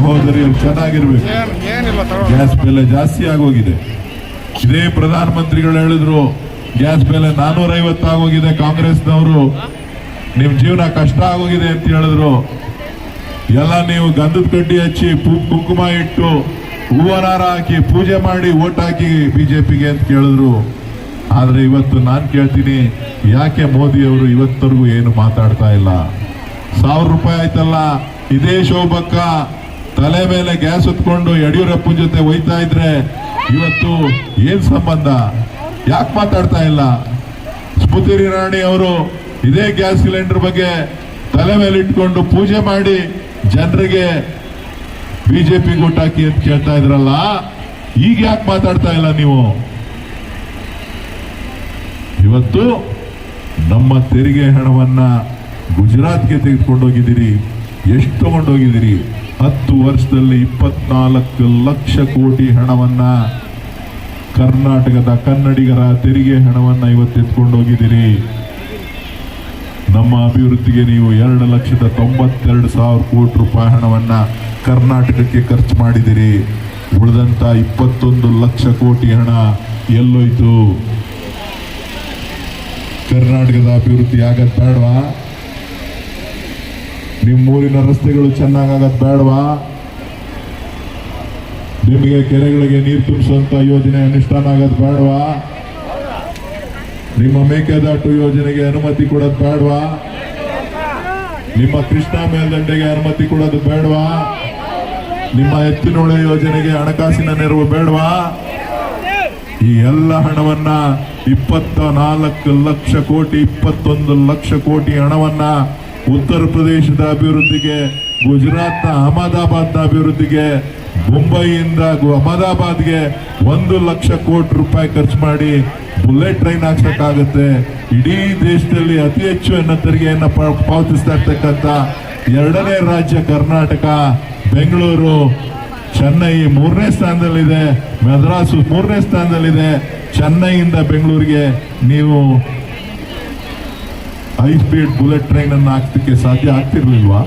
ಚೆನ್ನಾಗಿರ್ಬೇಕು. ಏನಿಲ್ಲ ತಗೊಳ್ಳಿ ಗ್ಯಾಸ್ ಬೆಲೆ ಜಾಸ್ತಿ ಆಗೋಗಿದೆ. ಇದೇ ಪ್ರಧಾನಮಂತ್ರಿಗಳು ಹೇಳಿದ್ರು ಗ್ಯಾಸ್ ಬೆಲೆ ನಾನೂರ ಆಗೋಗಿದೆ ಕಾಂಗ್ರೆಸ್ನವರು. ನಿಮ್ ಜೀವನ ಕಷ್ಟ ಆಗೋಗಿದೆ ಅಂತ ಹೇಳಿದ್ರು. ಎಲ್ಲ ನೀವು ಗಂಧದ ಕಡ್ಡಿ ಹಚ್ಚಿ ಪು- ಕುಂಕುಮ ಇಟ್ಟು ಹೂವನಾರ ಹಾಕಿ ಪೂಜೆ ಮಾಡಿ ಓಟ್ ಹಾಕಿ ಬಿಜೆಪಿಗೆ ಅಂತ ಕೇಳಿದ್ರು. ಆದ್ರೆ ಇವತ್ತು ನಾನ್ ಕೇಳ್ತೀನಿ ಯಾಕೆ ಮೋದಿ ಅವರು ಇವತ್ತರೆಗೂ ಏನು ಮಾತಾಡ್ತಾ ಇಲ್ಲ? ಸಾವಿರ ರೂಪಾಯಿ ಆಯ್ತಲ್ಲ ಇದೇ ಶೋಭಕ್ಕ ತಲೆ ಮೇಲೆ ಗ್ಯಾಸ್ ಹೊತ್ಕೊಂಡು ಯಡಿಯೂರಪ್ಪ ಜೊತೆ ಒಯ್ತಾ ಇದ್ರೆ ಇವತ್ತು ಏನ್ ಸಂಬಂಧ? ಯಾಕೆ ಮಾತಾಡ್ತಾ ಇಲ್ಲ? ಸ್ಮೃತಿ ರಾಣಿ ಅವರು ಇದೇ ಗ್ಯಾಸ್ ಸಿಲಿಂಡರ್ ಬಗ್ಗೆ ತಲೆ ಮೇಲೆ ಇಟ್ಕೊಂಡು ಪೂಜೆ ಮಾಡಿ ಜನರಿಗೆ ಬಿಜೆಪಿ ಹಾಕಿ ಅಂತ ಕೇಳ್ತಾ ಇದ್ರಲ್ಲ, ಈಗ ಯಾಕೆ ಮಾತಾಡ್ತಾ ಇಲ್ಲ ನೀವು? ಇವತ್ತು ನಮ್ಮ ತೆರಿಗೆ ಹಣವನ್ನ ಗುಜರಾತ್ಗೆ ತೆಗೆದುಕೊಂಡೋಗಿದ್ದೀರಿ ಎಷ್ಟು ತಗೊಂಡೋಗಿದ್ದೀರಿ? ಹತ್ತು ವರ್ಷದಲ್ಲಿ ಇಪ್ಪತ್ನಾಲ್ಕು ಲಕ್ಷ ಕೋಟಿ ಹಣವನ್ನ ಕರ್ನಾಟಕದ ಕನ್ನಡಿಗರ ತೆರಿಗೆ ಹಣವನ್ನ ಇವತ್ತು ಎತ್ಕೊಂಡೋಗಿದ್ದೀರಿ ನಮ್ಮ ಅಭಿವೃದ್ಧಿಗೆ ನೀವು ಎರಡು ಲಕ್ಷದ ತೊಂಬತ್ತೆರಡು ಸಾವಿರ ಕೋಟಿ ರೂಪಾಯಿ ಹಣವನ್ನ ಕರ್ನಾಟಕಕ್ಕೆ ಖರ್ಚು ಮಾಡಿದಿರಿ ಉಳಿದಂತ ಇಪ್ಪತ್ತೊಂದು ಲಕ್ಷ ಕೋಟಿ ಹಣ ಎಲ್ಲೋಯ್ತು. ಕರ್ನಾಟಕದ ಅಭಿವೃದ್ಧಿ ಆಗದ್ ಬೇಡವಾ? ನಿಮ್ಮೂರಿನ ರಸ್ತೆಗಳು ಚೆನ್ನಾಗಾಗದ್ ಬೇಡವಾ? ನಿಮಗೆ ಕೆರೆಗಳಿಗೆ ನೀರು ತುಂಬಿಸುವಂತ ಯೋಜನೆ ಅನುಷ್ಠಾನ ಆಗದ್ ಬೇಡವಾ? ನಿಮ್ಮ ಮೇಕೆದಾಟು ಯೋಜನೆಗೆ ಅನುಮತಿ ಕೊಡೋದು ಬೇಡವಾ? ನಿಮ್ಮ ಕೃಷ್ಣಾ ಮೇಲ್ದಂಡೆಗೆ ಅನುಮತಿ ಕೊಡೋದು ಬೇಡವಾ? ನಿಮ್ಮ ಎತ್ತಿನೊಳೆ ಯೋಜನೆಗೆ ಹಣಕಾಸಿನ ನೆರವು ಬೇಡವಾ? ಈ ಎಲ್ಲ ಹಣವನ್ನ ಇಪ್ಪತ್ತ ನಾಲ್ಕು ಲಕ್ಷ ಕೋಟಿ, ಇಪ್ಪತ್ತೊಂದು ಲಕ್ಷ ಕೋಟಿ ಹಣವನ್ನ ಉತ್ತರ ಪ್ರದೇಶದ ಅಭಿವೃದ್ಧಿಗೆ, ಗುಜರಾತ್ನ ಅಹಮದಾಬಾದ್ನ ಅಭಿವೃದ್ಧಿಗೆ, ಮುಂಬೈಯಿಂದ ಅಹಮದಾಬಾದ್ಗೆ ಒಂದು ಲಕ್ಷ ಕೋಟಿ ರೂಪಾಯಿ ಖರ್ಚು ಮಾಡಿ ಬುಲೆಟ್ ಟ್ರೈನ್ ಹಾಕ್ಸೋಕ್ಕಾಗುತ್ತೆ. ಇಡೀ ದೇಶದಲ್ಲಿ ಅತಿ ಹೆಚ್ಚು ಎನ್ನ ತೆರಿಗೆಯನ್ನು ಪಾವತಿಸ್ತಾ ಇರ್ತಕ್ಕಂಥ ಎರಡನೇ ರಾಜ್ಯ ಕರ್ನಾಟಕ, ಬೆಂಗಳೂರು. ಚೆನ್ನೈ ಮೂರನೇ ಸ್ಥಾನದಲ್ಲಿದೆ. ಮದ್ರಾಸು ಮೂರನೇ ಸ್ಥಾನದಲ್ಲಿದೆ. ಚೆನ್ನೈಯಿಂದ ಬೆಂಗಳೂರಿಗೆ ನೀವು ಹೈ ಸ್ಪೀಡ್ ಬುಲೆಟ್ ಟ್ರೈನ್ ಅನ್ನು ಹಾಕ್ಲಿಕ್ಕೆ ಸಾಧ್ಯ ಆಗ್ತಿರ್ಲಿಲ್ವಾ?